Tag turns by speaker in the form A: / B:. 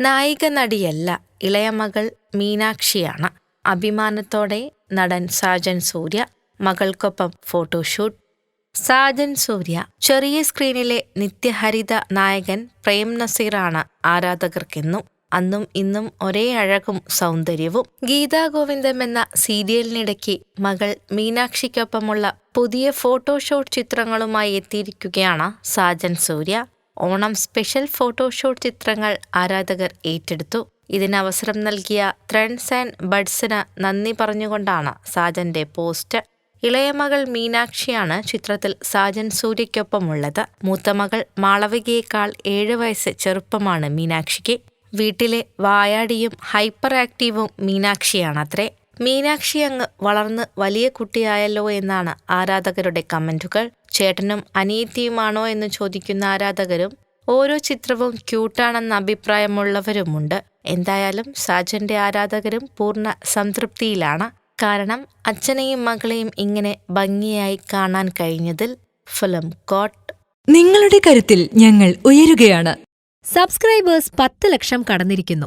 A: നായിക നടിയല്ല ഇളയ മകൾ മീനാക്ഷിയാണ്. അഭിമാനത്തോടെ നടൻ സാജൻ സൂര്യ മകൾക്കൊപ്പം ഫോട്ടോഷൂട്ട്. സാജൻ സൂര്യ ചെറിയ സ്ക്രീനിലെ നിത്യഹരിത നായകൻ പ്രേം നസീറാണ് ആരാധകർക്കെന്നും അന്നും ഇന്നും ഒരേ അഴകും സൗന്ദര്യവും. ഗീതാ ഗോവിന്ദം എന്ന സീരിയലിനിടയ്ക്ക് മകൾ മീനാക്ഷിക്കൊപ്പമുള്ള പുതിയ ഫോട്ടോഷോട്ട് ചിത്രങ്ങളുമായി എത്തിയിരിക്കുകയാണ് സാജൻ സൂര്യ. ഓണം സ്പെഷ്യൽ ഫോട്ടോഷൂട്ട് ചിത്രങ്ങൾ ആരാധകർ ഏറ്റെടുത്തു. ഇതിന് അവസരം നൽകിയ ത്രൺസ് ആൻഡ് ബഡ്സിന് നന്ദി പറഞ്ഞുകൊണ്ടാണ് സാജന്റെ പോസ്റ്റ്. ഇളയമകൾ മീനാക്ഷിയാണ് ചിത്രത്തിൽ സാജൻ സൂര്യയ്ക്കൊപ്പമുള്ളത്. മൂത്തമകൾ മാളവികയേക്കാൾ ഏഴ് വയസ്സ് ചെറുപ്പമാണ് മീനാക്ഷിക്ക്. വീട്ടിലെ വായാടിയും ഹൈപ്പർ ആക്റ്റീവും മീനാക്ഷിയാണത്രേ. മീനാക്ഷി അങ്ങ് വളർന്ന് വലിയ കുട്ടിയായല്ലോ എന്നാണ് ആരാധകരുടെ കമന്റുകൾ. ചേട്ടനും അനിയത്തിയുമാണോ എന്ന് ചോദിക്കുന്ന ആരാധകരും ഓരോ ചിത്രവും ക്യൂട്ടാണെന്ന അഭിപ്രായമുള്ളവരുമുണ്ട്. എന്തായാലും സാജന്റെ ആരാധകരും പൂർണ സംതൃപ്തിയിലാണ്. കാരണം അച്ഛനെയും മകളെയും ഇങ്ങനെ ഭംഗിയായി കാണാൻ കഴിഞ്ഞതിൽ ഫിലിം കോട്ട്.
B: നിങ്ങളുടെ കരുത്തിൽ ഞങ്ങൾ ഉയരുകയാണ്.
C: സബ്സ്ക്രൈബേഴ്സ് പത്ത് ലക്ഷം കടന്നിരിക്കുന്നു.